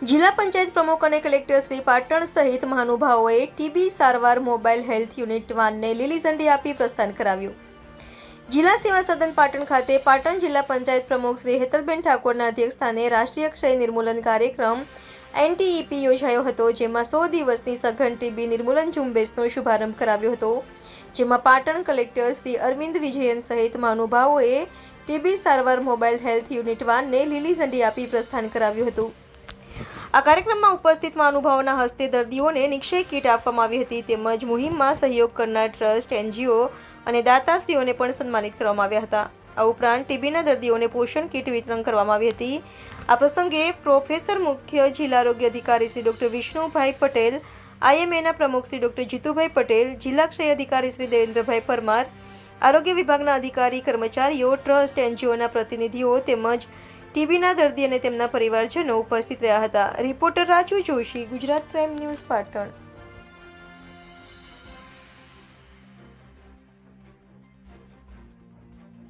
જિલ્લા પંચાયત પ્રમુખ અને કલેક્ટર શ્રી પાટણ સહિત મહાનુભાવોએ ટીબી સારવાર મોબાઈલ હેલ્થ યુનિટ વાનને લીલી ઝંડી આપી પ્રસ્થાન કરાવ્યું. જિલ્લા સેવા સદન પાટણ ખાતે પાટણ જિલ્લા પંચાયત પ્રમુખ શ્રી હેતલબેન ઠાકોરના અધ્યક્ષસ્થાને રાષ્ટ્રીય ક્ષય નિર્મૂલન કાર્યક્રમ એનટીઈપી યોજાયો હતો, જેમાં સો દિવસની સઘન ટીબી નિર્મૂલન ઝુંબેશનો શુભારંભ કરાવ્યો હતો. જેમાં પાટણ કલેક્ટર શ્રી અરવિંદ વિજયન સહિત મહાનુભાવોએ ટીબી સારવાર મોબાઈલ હેલ્થ યુનિટ વાનને લીલી ઝંડી આપી પ્રસ્થાન કરાવ્યું હતું. આ કાર્યક્રમમાં ઉપસ્થિત મહાનુભાવોના હસ્તે દર્દીઓને નિક્ષય કીટ આપવામાં આવી હતી તેમજ મુહિમમાં સહયોગ કરનાર ટ્રસ્ટ, એનજીઓ અને દાતાશ્રીઓને પણ સન્માનિત કરવામાં આવ્યા હતા. આ ઉપરાંત ટીબીના દર્દીઓને પોષણ કીટ વિતરણ કરવામાં આવી હતી. આ પ્રસંગે પ્રોફેસર મુખ્ય જિલ્લા આરોગ્ય અધિકારી શ્રી ડોક્ટર વિષ્ણુભાઈ પટેલ, આઈએમએના પ્રમુખ શ્રી ડોક્ટર જીતુભાઈ પટેલ, જિલ્લા ક્ષય અધિકારી શ્રી દેવેન્દ્રભાઈ પરમાર, આરોગ્ય વિભાગના અધિકારી કર્મચારીઓ, ટ્રસ્ટ, એનજીઓના પ્રતિનિધિઓ તેમજ ટીબીના દર્દી અને તેમના પરિવારજનો ઉપસ્થિત રહ્યા હતા. Reporter Raju Joshi, Gujarat crime news Patan.